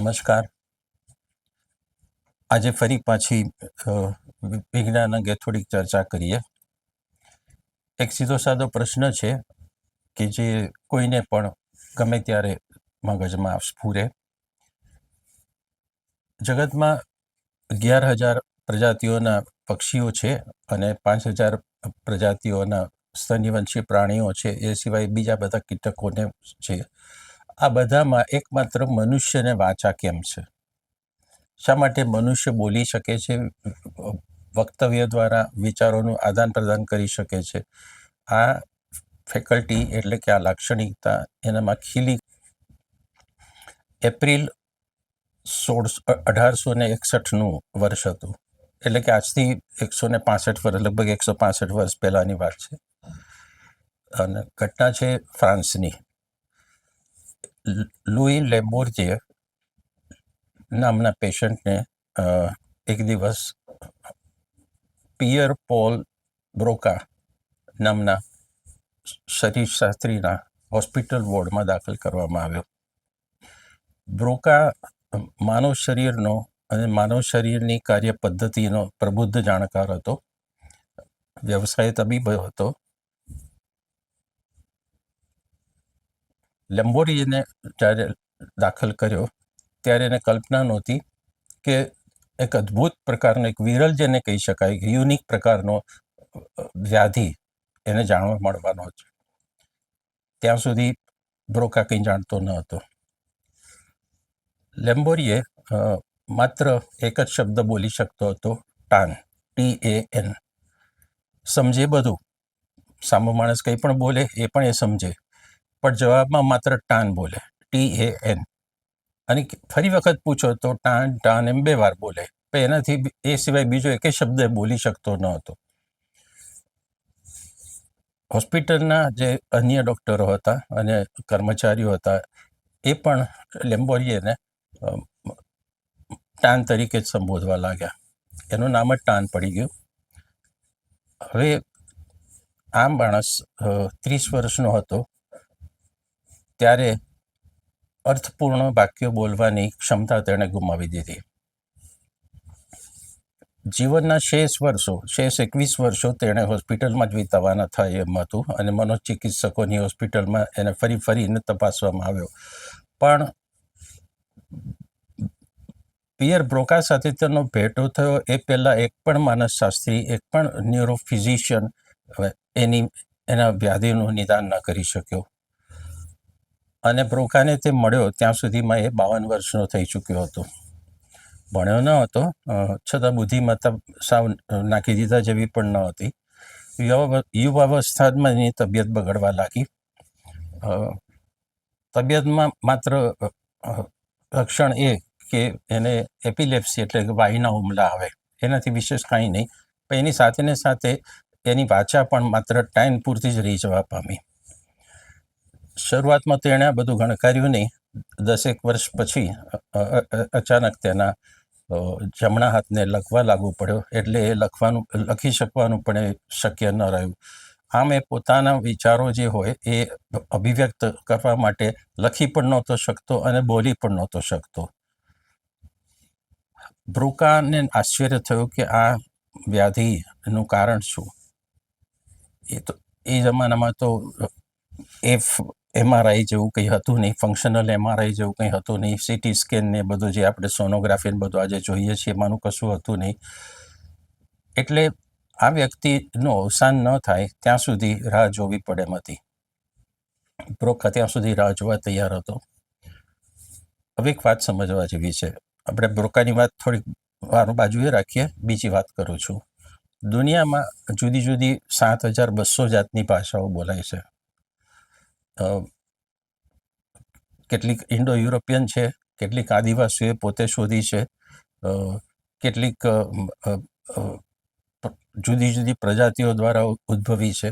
નમસ્કાર. આજે ફરી પાછી વિજ્ઞાન અંગે થોડીક ચર્ચા કરીએ. એક સીધો સાદો પ્રશ્ન છે કે જે કોઈને પણ ગમે ત્યારે મગજમાં સ્ફૂરે. જગતમાં અગિયાર હજાર પ્રજાતિઓના પક્ષીઓ છે અને પાંચ હજાર પ્રજાતિઓના સ્તન્યવંશી પ્રાણીઓ છે, એ સિવાય બીજા બધા કીટકોને છે. આ બધામાં એકમાત્ર મનુષ્યને વાંચા કેમ છે? શા માટે મનુષ્ય બોલી શકે છે? વક્તવ્ય દ્વારા વિચારોનું આદાન પ્રદાન કરી શકે છે? આ ફેકલ્ટી એટલે કે આ લાક્ષણિકતા એનામાં ખીલી એપ્રિલ સોળ અઢારસો ને એકસઠનું વર્ષ હતું. એટલે કે આજથી એકસો ને પાસઠ વર્ષ, લગભગ એકસો પાસઠ વર્ષ પહેલાંની વાત છે. અને ઘટના છે ફ્રાન્સની. લુઈ લેમ્બોર્જે નામના પેશન્ટને એક દિવસ, પિયર પોલ બ્રોકા નામના શરીરશાસ્ત્રીના હોસ્પિટલ વોર્ડમાં દાખલ કરવામાં આવ્યો. બ્રોકા માનવ શરીરનો અને માનવ શરીરની કાર્ય પદ્ધતિનો પ્રબુદ્ધ જાણકાર હતો. વ્યવસાય તબીબ હતો. લેમ્બોરીને જ્યારે દાખલ કર્યો, ત્યારે એને કલ્પના નહોતી કે એક અદ્ભુત પ્રકારનો, એક વિરલ જેને કહી શકાય યુનિક પ્રકારનો વ્યાધિ એને જાણવા મળવાનો છે. ત્યાં સુધી બ્રોકા કંઈ જાણતો ન હતો. લેમ્બોરીએ માત્ર એક જ શબ્દ બોલી શકતો હતો ટાન ટી એ એન સમજે બધું. સામો માણસ કંઈ પણ બોલે, એ પણ એ સમજે. પણ જવાબમાં માત્ર ટાન બોલે, ટી એ એન. અને ફરી વખત પૂછો તો ટાન ટાન એમ બે વાર બોલે. એનાથી એ સિવાય બીજો એકે શબ્દ બોલી શકતો ન હતો. હોસ્પિટલના જે અન્ય ડૉક્ટરો હતા અને કર્મચારીઓ હતા, એ પણ લેમ્બોરિયને ટાન તરીકે જ સંબોધવા લાગ્યા. એનું નામ જ ટાન પડી ગયું. હવે આ માણસ ત્રીસ વર્ષનો હતો. ત્યારે અર્થપૂર્ણ વાક્યો બોલવાની ક્ષમતા તેણે ગુમાવી દીધી. જીવનના શેષ વર્ષો, શેષ એકવીસ વર્ષો તેણે હોસ્પિટલમાં જ વિતાવવાના થાય એમ હતું અને મનોચિકિત્સકોની હોસ્પિટલમાં એને ફરી ફરીને તપાસવામાં આવ્યો. પણ પિયર બ્રોકા સાથે તેનો ભેટો થયો એ પહેલાં એક પણ માનસશાસ્ત્રી, એક પણ ન્યુરોફિઝિશિયન એની, એના વ્યાધિનું નિદાન ન કરી શક્યો. અને બ્રોકાને તે મળ્યો, ત્યાં સુધીમાં એ બાવન વર્ષનો થઈ ચૂક્યો હતો. ભણ્યો ન હતો છતાં બુદ્ધિમત્તા સાવ નાખી દીધા જેવી પણ ન હતી. યુવા યુવાવસ્થામાં એની તબિયત બગડવા લાગી. તબિયતમાં માત્ર લક્ષણ એ કે એને એપિલેપ્સી એટલે કે વાહીના હુમલા આવે. એનાથી વિશેષ કાંઈ નહીં. પણ એની સાથે ને સાથે એની વાચા પણ માત્ર ટાઈમ પૂરતી જ રહી જવા પામી. શરૂઆતમાં તેણે બધું ગણકાર્યું નહીં. દસેક વર્ષ પછી અચાનક તેના જમણા હાથને લખવા લાગુ પડ્યો. એટલે એ લખવાનું, લખી શકવાનું પણ એ શક્ય ન રહ્યું. આમ એ પોતાના વિચારો જે હોય એ અભિવ્યક્ત કરવા માટે લખી પણ નહોતો શકતો અને બોલી પણ નહોતો શકતો. બ્રુકાને આશ્ચર્ય થયું કે આ વ્યાધિનું કારણ શું? એ તો, એ જમાનામાં તો એફ એમઆરઆઈ જેવું કંઈ હતું નહીં ફંક્શનલ એમઆરઆઈ જેવું કંઈ હતું નહીં સીટી સ્કેન ને બધું જે આપણે સોનોગ્રાફી ને બધું આજે જોઈએ છીએ, એમાંનું કશું હતું નહીં. એટલે આ વ્યક્તિનું અવસાન ન થાય, ત્યાં સુધી રાહ જોવી પડે એમ હતી. બ્રોકા ત્યાં સુધી રાહ જોવા તૈયાર હતો. હવે એક વાત સમજવા જેવી છે. આપણે બ્રોકાની વાત થોડીક વાર બાજુએ રાખીએ, બીજી વાત કરું છું. દુનિયામાં જુદી જુદી સાત હજાર બસો જાતની ભાષાઓ બોલાય છે. કેટલીક ઇન્ડો યુરોપિયન છે, કેટલીક આદિવાસીઓએ પોતે શોધી છે કેટલીક જુદી જુદી પ્રજાતિઓ દ્વારા ઉદ્ભવી છે.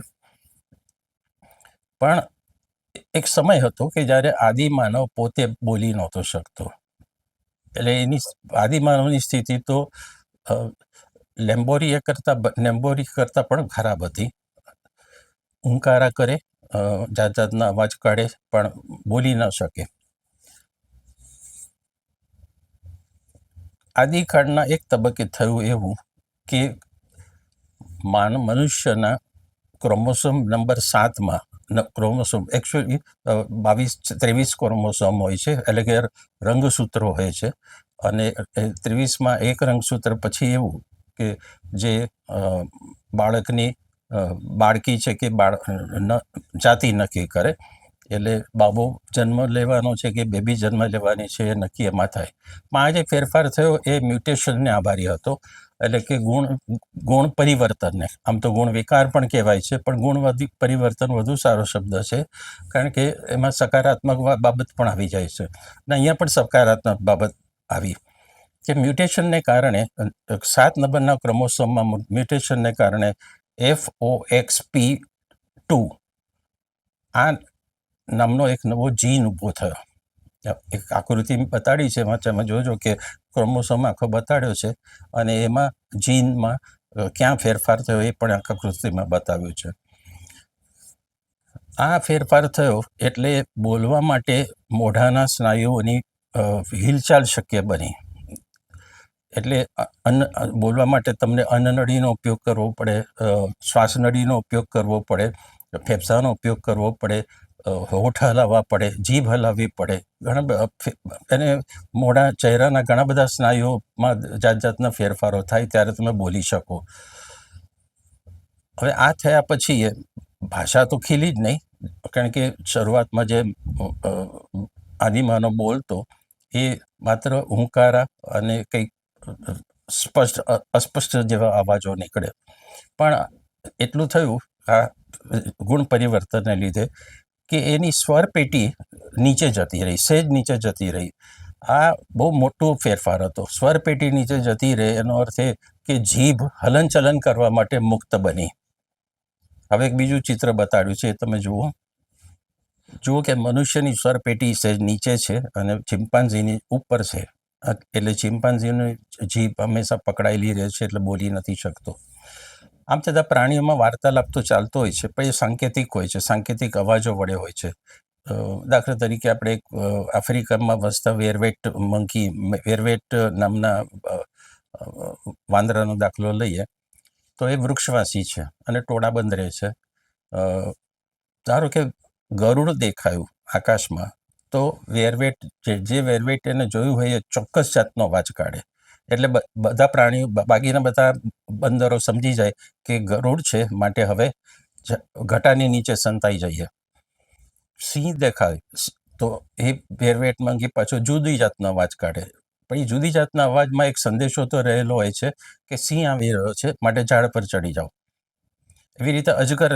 પણ એક સમય હતો કે જ્યારે આદિમાનવ પોતે બોલી નહોતો શકતો. એટલે એની આદિમાનવની સ્થિતિ તો લેમ્બોરીએ કરતાં લેમ્બોરી કરતાં પણ ખરાબ હતી. હુંકારા કરે જાત જાતના અવાજ કાઢે, પણ બોલી ન શકે. આદિકાળના એક તબક્કે થયું એવું કે માન મનુષ્યના ક્રોમોસોમ નંબર સાતમાં ક્રોમોસોમ એકચ્યુઅલી બાવીસ, ત્રેવીસ ક્રોમોસોમ હોય છે, એટલે કે રંગસૂત્રો હોય છે. અને ત્રેવીસમાં એક રંગસૂત્ર પછી એવું કે જે બાળકની બાળકી છે કે બાળ જાતિ નક્કી કરે. એટલે બાબો જન્મ લેવાનો છે કે બેબી જન્મ લેવાની છે એ નક્કી એમાં થાય. પણ આ જે ફેરફાર થયો એ મ્યુટેશનને આભારી હતો. એટલે કે ગુણ ગુણ પરિવર્તનને. આમ તો ગુણ વિકાર પણ કહેવાય છે, પણ ગુણ પરિવર્તન વધુ સારો શબ્દ છે. કારણ કે એમાં સકારાત્મક બાબત પણ આવી જાય છે. અને અહીંયા પણ સકારાત્મક બાબત આવી. કે મ્યુટેશનને કારણે સાત નંબરના ક્રોમોસોમમાં મ્યુટેશનને કારણે F O X P two આ નામનો એક નવો જીન ઊભો થયો. એક આકૃતિ બતાડી છે, એમાં તમે જોજો કે ક્રોમોસોમ આખો બતાડ્યો છે અને એમાં જીનમાં ક્યાં ફેરફાર થયો એ પણ આકૃતિમાં બતાવ્યું છે. આ ફેરફાર થયો એટલે બોલવા માટે મોઢાના સ્નાયુઓની હિલચાલ શક્ય બની. એટલે અન્ન બોલવા માટે તમને અન્નનળીનો ઉપયોગ કરવો પડે શ્વાસનળીનો ઉપયોગ કરવો પડે, ફેફસાનો ઉપયોગ કરવો પડે હોઠ હલાવવા પડે, જીભ હલાવવી પડે. ઘણા અને મોઢા, ચહેરાના ઘણા બધા સ્નાયુઓમાં જાત જાતના ફેરફારો થાય ત્યારે તમે બોલી શકો. હવે આ થયા પછી ભાષા તો ખીલી જ નહીં, કારણ કે શરૂઆતમાં જે આદિમાનો બોલતો એ માત્ર હુંકારા અને કંઈક સ્પષ્ટ અસ્પષ્ટ જેવા અવાજો નીકળે. પણ એટલું થયું, આ ગુણ પરિવર્તનને લીધે, કે એની સ્વર પેટી નીચે જતી રહી સહેજ નીચે જતી રહી. આ બહુ મોટો ફેરફાર હતો. સ્વર પેટી નીચે જતી રહે, એનો અર્થ એ કે જીભ હલનચલન કરવા માટે મુક્ત બની. હવે એક બીજું ચિત્ર બતાડ્યું છે, એ તમે જુઓ. જુઓ કે મનુષ્યની સ્વર પેટી સહેજ નીચે છે અને ચિમ્પાન્ઝીની ઉપર છે. એટલે ચિમ્પાન્ઝીઓની જીભ હંમેશા પકડાયેલી રહે છે એટલે બોલી નથી શકતો. આમ છતાં પ્રાણીઓમાં વાર્તાલાપ તો ચાલતો હોય છે, પણ એ સાંકેતિક હોય છે, સાંકેતિક અવાજો વડે હોય છે. દાખલા તરીકે આપણે એક આફ્રિકામાં વસતા વેરવેટ મંકી, વેરવેટ નામના વાંદરાનો દાખલો લઈએ, તો એ વૃક્ષવાસી છે અને ટોળાબંધ રહે છે. ધારો કે ગરુડ દેખાયું આકાશમાં તો વેરવેટ જે જે વેરવેટ એને જોયું હોય એ ચોક્કસ જાતનો અવાજ કાઢે. એટલે બધા પ્રાણીઓ બાકીના બધા બંદરો સમજી જાય કે ગરુડ છે, માટે હવે ઘટાની નીચે સંતાઈ જઈએ. સિંહ દેખાય. તો એ વેરવેટ માંગી પાછો જુદી જાતનો અવાજ કાઢે. પણ એ જુદી જાતના અવાજમાં એક સંદેશો તો રહેલો હોય છે કે સિંહ આવી રહ્યો છે, માટે ઝાડ પર ચડી જાઓ. એવી રીતે અજગર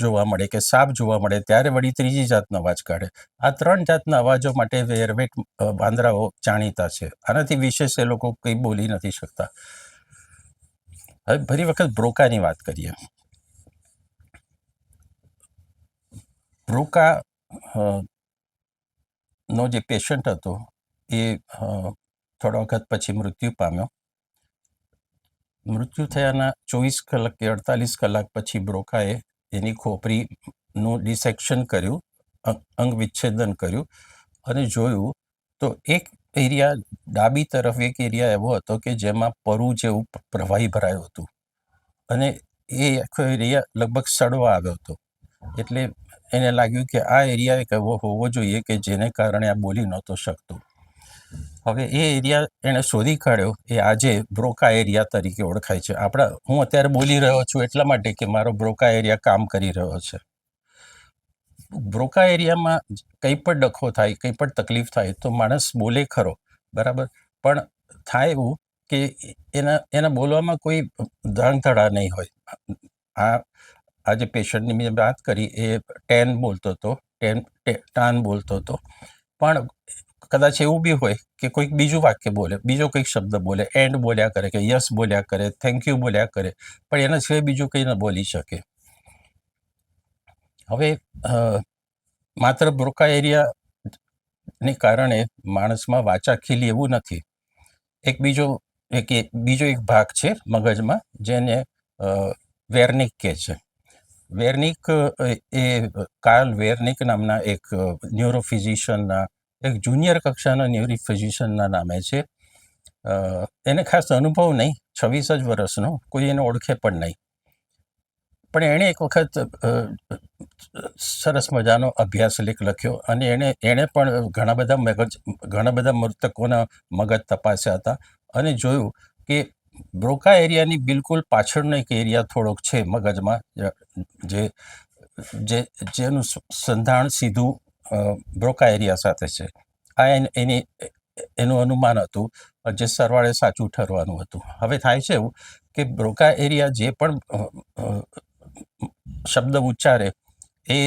જોવા મળે કે સાપ જોવા મળે, ત્યારે વળી ત્રીજી જાતનો અવાજ કાઢે. આ ત્રણ જાતના અવાજો માટે વેરવેટ વાંદરાઓ જાણીતા છે. આનાથી વિશેષ એ લોકો કંઈ બોલી નથી શકતા. હવે ફરી વખત બ્રોકાની વાત કરીએ. બ્રોકા નો જે પેશન્ટ હતો, એ થોડા વખત પછી મૃત્યુ પામ્યો. મૃત્યુ થયાના ચોવીસ કલાક કે અડતાલીસ કલાક પછી બ્રોકાએ એની ખોપરીનું ડિસેક્શન કર્યું અંગ વિચ્છેદન કર્યું અને જોયું તો એક એરિયા ડાબી તરફ એક એરિયા એવો હતો કે જેમાં પરુ જેવું પ્રવાહી ભરાયું હતું અને એ આખો એરિયા લગભગ સડવા આવ્યો હતો. એટલે એને લાગ્યું કે આ એરિયા એક એવો હોવો જોઈએ કે જેને કારણે આ બોલી નહોતો શકતો. હવે એ એરિયા એણે શોધી કાઢ્યો. એ આજે બ્રોકા એરિયા તરીકે ઓળખાય છે. આપણા, હું અત્યારે બોલી રહ્યો છું એટલા માટે કે મારો બ્રોકા એરિયા કામ કરી રહ્યો છે. બ્રોકા એરિયામાં કંઈ પણ ડખો થાય, કંઈ પણ તકલીફ થાય તો માણસ બોલે ખરો. બરાબર? પણ થાય એવું કે એના એના બોલવામાં કોઈ ધડધડા નહીં હોય. આ આ જે પેશન્ટની મેં વાત કરી, એ ટેન બોલતો હતો ટેન, ટાન બોલતો હતો. પણ કદાચ એવું બી હોય કે કોઈક બીજું વાક્ય બોલે, બીજો કંઈક શબ્દ બોલે, એન્ડ બોલ્યા કરે કે યસ બોલ્યા કરે, થેન્ક યુ બોલ્યા કરે, પણ એના સિવાય બીજું કંઈ ન બોલી શકે. હવે માત્ર બ્રોકા એરિયાને કારણે માણસમાં વાચા ખીલી એવું નથી. એક બીજો એક બીજો એક ભાગ છે મગજમાં જેને વેર્નિક કહે છે. વેર્નિક, એ કાર્લ વેર્નિક નામના એક ન્યુરોફિઝિશિયનના એક જુનિયર કક્ષાના ન્યુરોફિઝિશિયનના નામે છે. એને ખાસ અનુભવ નહીં, છવ્વીસ જ વર્ષનો, કોઈ એને ઓળખે પણ નહીં. પણ એણે એક વખત સરસ મજાનો અભ્યાસ લેખ લખ્યો અને એણે એણે પણ ઘણા બધા મગજ, ઘણા બધા મૃતકોના મગજ તપાસ્યા હતા અને જોયું કે બ્રોકા એરિયાની બિલકુલ પાછળનો એક એરિયા થોડોક છે મગજમાં, જે જે, જેનું સંધાણ સીધું બ્રોકા એરિયા સાથે છે. આ એની, એનું અનુમાન હતું જે સરવાળે સાચું ઠરવાનું હતું. હવે થાય છે એવું કે બ્રોકા એરિયા જે પણ શબ્દ ઉચ્ચારે એ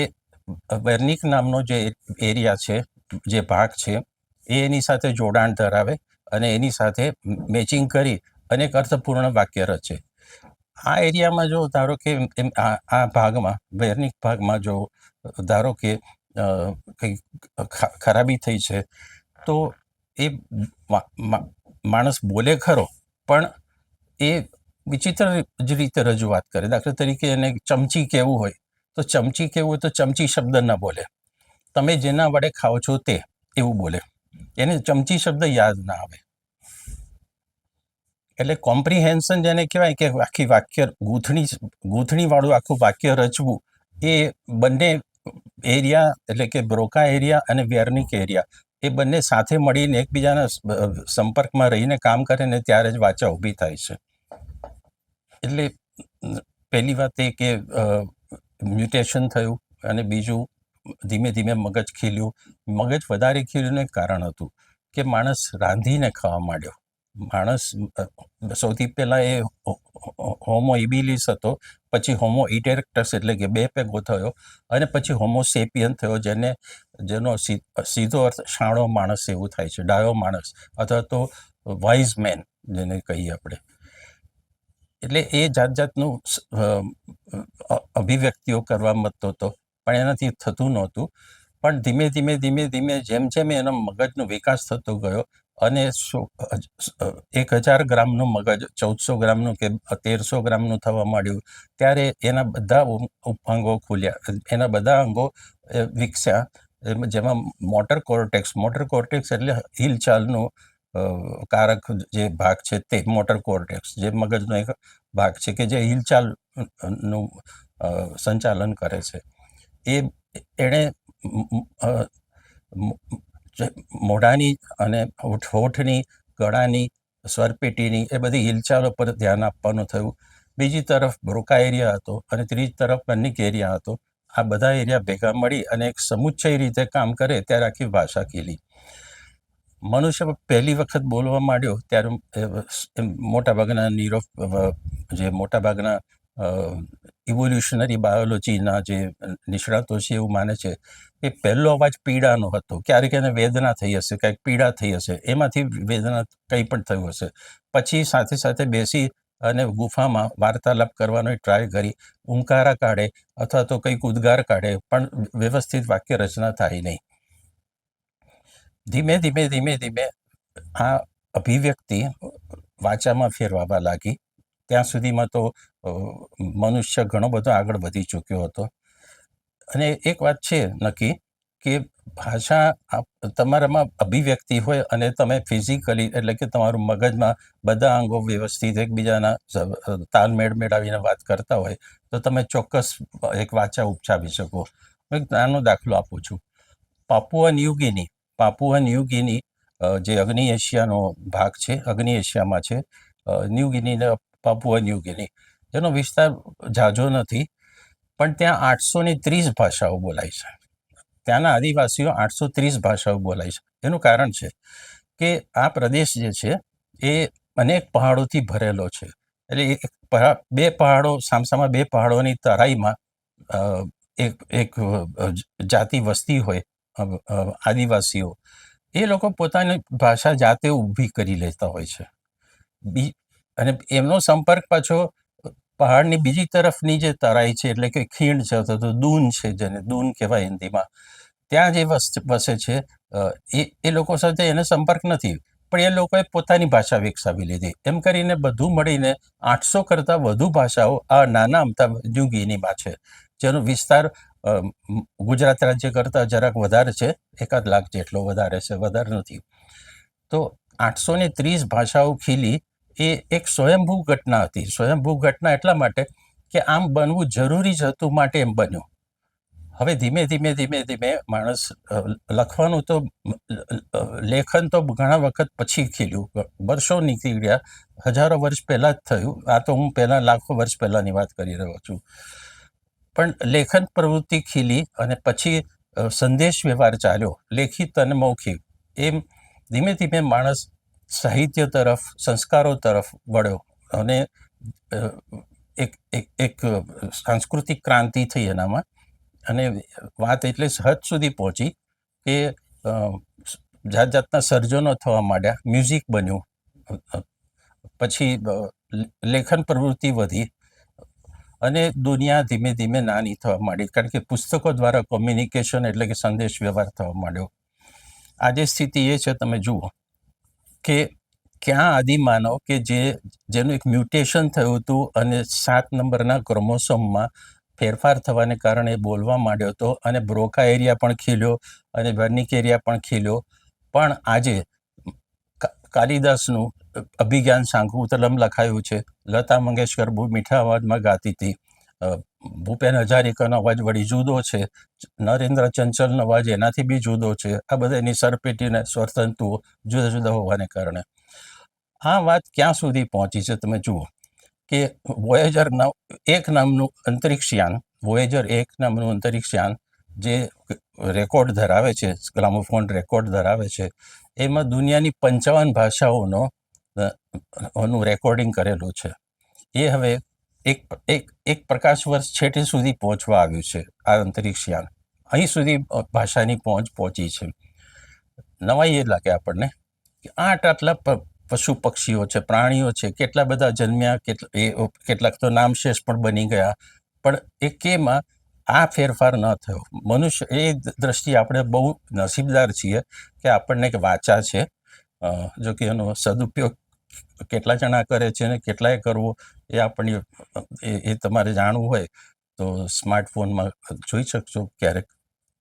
વેર્નિક નામનો જે એરિયા છે, જે ભાગ છે, એ એની સાથે જોડાણ ધરાવે અને એની સાથે મેચિંગ કરી અને એક અર્થપૂર્ણ વાક્ય રચે. આ એરિયામાં જો ધારો કે આ ભાગમાં, વેર્નિક ભાગમાં જો ધારો કે કંઈ ખરાબી થઈ છે, તો એ માણસ બોલે ખરો, પણ એ વિચિત્ર જ રીતે રજૂઆત કરે. દાખલા તરીકે એને ચમચી કહેવું હોય, તો ચમચી કહેવું હોય તો ચમચી શબ્દ ન બોલે. તમે જેના વડે ખાઓ છો તે એવું બોલે. એને ચમચી શબ્દ યાદ ના આવે. એટલે કોમ્પ્રિહેન્શન જેને કહેવાય કે આખી વાક્ય ગૂંથણી, ગૂંથણીવાળું આખું વાક્ય રચવું, એ બંને એરિયા એટલે કે બ્રોકા એરિયા અને વેર્નિક એરિયા, એ બંને સાથે મળીને એકબીજાના સંપર્કમાં રહીને કામ કરે ને ત્યારે જ વાચા ઊભી થાય છે. એટલે પહેલી વાત એ કે મ્યુટેશન થયું અને બીજું ધીમે ધીમે મગજ ખીલ્યું. મગજ વધારે ખીલ્યું કારણ હતું કે માણસ રાંધીને ખાવા માંડ્યો. માણસ સૌથી પહેલાં એ હોમો ઇબિલિસ હતો, પછી હોમો ઇટેરેક્ટસ એટલે કે બે પેગો થયો, અને પછી હોમો સેપિયન થયો, જેને, જેનો સીધો અર્થ શાણો માણસ એવું થાય છે, ડાયો માણસ, અથવા તો વાઇઝ મેન જેને કહીએ આપણે. એટલે એ જાત જાતનું અભિવ્યક્તિઓ કરવા મતતો હતો, પણ એનાથી થતું નહોતું. પણ ધીમે ધીમે ધીમે ધીમે જેમ જેમ એનો મગજનો વિકાસ થતો ગયો અને એક હજાર ગ્રામનું મગજ ચૌદસો ગ્રામનું કે તેરસો ગ્રામનું થવા માંડ્યું ત્યારે એના બધા અંગો ખુલ્યા. એના બધા અંગો વિકસ્યા. જેમાં મોટર કોર્ટેક્સ મોટર કોર્ટેક્સ એટલે હિલચાલનું કારક જે ભાગ છે તે મોટર કોર્ટેક્સ જે મગજનો એક ભાગ છે કે જે હિલચાલ અ, નું અ, સંચાલન કરે છે. એ એણે મોઢાની અને હોઠ, હોઠની, ગળાની, સ્વરપેટીની એ બધી હિલચાલો પર ધ્યાન આપવાનું થયું. બીજી તરફ બ્રોકા એરિયા હતો અને ત્રીજી તરફ પન્નિક એરિયા હતો. આ બધા એરિયા ભેગા મળી અને એક સમુચ્ચય રીતે કામ કરે ત્યારે આખી ભાષા ખીલી. મનુષ્ય પહેલી વખત બોલવા માંડ્યો ત્યારે મોટાભાગના નીરો જે મોટાભાગના ઇવોલ્યુશનરી બાયોલોજીના જે નિષ્ણાતો છે એવું માને છે એ પહેલો અવાજ પીડાનો હતો. ક્યારેક એને વેદના થઈ હશે, કંઈક પીડા થઈ હશે, એમાંથી વેદના કંઈ પણ થયું હશે. પછી સાથે સાથે બેસી અને ગુફામાં વાર્તાલાપ કરવાનો ટ્રાય કરી, ઉંકારા કાઢે અથવા તો કંઈક ઉદ્ગાર કાઢે, પણ વ્યવસ્થિત વાક્ય રચના થાય નહીં. ધીમે ધીમે ધીમે ધીમે આ અભિવ્યક્તિ વાચામાં ફેરવાવા લાગી. ત્યાં સુધીમાં તો મનુષ્ય ઘણો બધો આગળ વધી ચૂક્યો હતો. અને એક વાત છે નક્કી કે ભાષા તમારામાં અભિવ્યક્તિ હોય અને તમે ફિઝિકલી એટલે કે તમારું મગજમાં બધા અંગો વ્યવસ્થિત એકબીજાના તાલમેળ મેળવીને વાત કરતા હોય, તો તમે ચોક્કસ એક વાચા ઉપજાવી શકો. હું એક નાનો દાખલો આપું છું. પાપુઆ ન્યુગિની પાપુઆ ન્યુગિની જે અગ્નિ એશિયાનો ભાગ છે, અગ્નિ એશિયામાં છે ન્યુગિની પાપુઆ ન્યુગિની. એનો વિસ્તાર ઝાઝો નથી, પણ ત્યાં આઠસો ને ત્રીસ ભાષાઓ બોલાય છે. ત્યાંના આદિવાસીઓ આઠસો ત્રીસ ભાષાઓ બોલાય છે. એનું કારણ છે કે આ પ્રદેશ જે છે, એ અનેક પહાડોથી ભરેલો છે. એટલે એક બે પહાડો, સામસામાં બે પહાડોની તરાઈમાં એક એક જાતિ વસ્તી હોય આદિવાસીઓ. એ લોકો પોતાની ભાષા જાતે ઊભી કરી લેતા હોય છે. બી, અને એમનો સંપર્ક પાછો પહાડની બીજી તરફની જે તરાઈ છે, એટલે કે ખીણ છે, અથવા તો દૂન છે, જેને દૂન કહેવાય હિન્દીમાં, ત્યાં જે વસ છે એ એ લોકો સાથે એને સંપર્ક નથી. પણ એ લોકોએ પોતાની ભાષા વિકસાવી લીધી. એમ કરીને બધું મળીને આઠસો કરતાં વધુ ભાષાઓ આ નાના અમતા ન્યુગિનીમાં છે, જેનો વિસ્તાર ગુજરાત રાજ્ય કરતાં જરાક વધારે છે, એકાદ લાખ જેટલો વધારે છે, વધારે નથી. તો આઠસો ને ત્રીસ ભાષાઓ ખીલી એ એક સ્વયંભૂ ઘટના હતી. સ્વયંભૂ ઘટના એટલા માટે કે આમ બનવું જરૂરી જ હતું માટે એમ બન્યું. હવે ધીમે ધીમે ધીમે ધીમે માણસ લખવાનું તો લેખન તો ઘણા વખત પછી ખીલ્યું. વર્ષો નીકળી ગયા હજારો વર્ષ પહેલાં જ થયું. આ તો હું પહેલાં, લાખો વર્ષ પહેલાંની વાત કરી રહ્યો છું. પણ લેખન પ્રવૃત્તિ ખીલી અને પછી સંદેશ વ્યવહાર ચાલ્યો. લેખિત અને મૌખિક. એમ ધીમે ધીમે માણસ સાહિત્ય તરફ, સંસ્કારો તરફ વળ્યો અને એક એક એક સાંસ્કૃતિક ક્રાંતિ થઈ એનામાં. અને વાત એટલે હદ સુધી પહોંચી કે જાત જાતના સર્જનો થવા માંડ્યા, મ્યુઝિક બન્યું. પછી લેખન પ્રવૃત્તિ વધી અને દુનિયા ધીમે ધીમે નાની થવા માંડી કારણ કે પુસ્તકો દ્વારા કોમ્યુનિકેશન એટલે કે સંદેશ વ્યવહાર થવા માંડ્યો. આજે સ્થિતિ એ છે, તમે જુઓ. કે ક્યાં આદિમાનવ કે જે, જેનું એક મ્યુટેશન થયું હતું અને સાત નંબરના ક્રોમોસોમમાં ફેરફાર થવાને કારણે બોલવા માંડ્યો હતો અને બ્રોકા એરિયા પણ ખીલ્યો અને વર્નિક એરિયા પણ ખીલ્યો. પણ આજે કાલિદાસનું અભિજ્ઞાન સાંકુતલમ લખાયું છે. લતા મંગેશકર બહુ મીઠા અવાજમાં ગાતી હતી. ભૂપેન હજારિકાનો અવાજ વળી જુદો છે. નરેન્દ્ર ચંચલનો અવાજ એનાથી બી જુદો છે. આ બધા એની સરપેટીને સ્વરતંતુઓ જુદા જુદા હોવાને કારણે. આ વાત ક્યાં સુધી પહોંચી છે તમે જુઓ કે વોયેજર નવ એક નામનું અંતરિક્ષયાન, વોયેજર એક નામનું અંતરિક્ષયાન જે રેકોર્ડ ધરાવે છે, ગ્રામોફોન રેકોર્ડ ધરાવે છે, એમાં દુનિયાની પંચાવન ભાષાઓનો ઓનું રેકોર્ડિંગ કરેલું છે. એ હવે એક એક એક પ્રકાશ વર્ષ છેટે સુધી પહોંચવા આવ્યું છે આ અંતરિક્ષયાન અહીં સુધી ભાષાની પહોંચ પહોંચી છે. નવાઈ એ લાગે આપણને કે આઠ આટલા પશુ પક્ષીઓ છે, પ્રાણીઓ છે, કેટલા બધા જન્મ્યા કેટલા કેટલાક તો નામશેષ પણ બની ગયા. પણ એ કેમાં આ ફેરફાર ન થયો. મનુષ્ય, એ દ્રષ્ટિએ આપણે બહુ નસીબદાર છીએ કે આપણને એક વાચા છે. જો કે એનો સદુપયોગ કેટલા જણા કરે છે ને કેટલાય કરવો એ આપણી એ એ તમારે જાણવું હોય તો સ્માર્ટફોનમાં જોઈ શકશો ક્યારેક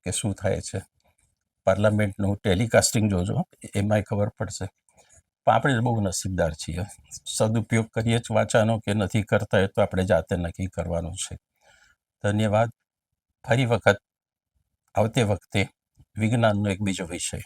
કે શું થાય છે. પાર્લામેન્ટનું ટેલિકાસ્ટિંગ જોજો, એમાંય ખબર પડશે. પણ આપણે બહુ નસીબદાર છીએ. સદુપયોગ કરીએ જ વાંચવાનો કે નથી કરતા એ તો આપણે જાતે નક્કી કરવાનું છે. ધન્યવાદ. ફરી વખત, આવતી વખતે વિજ્ઞાનનો એક બીજો વિષય.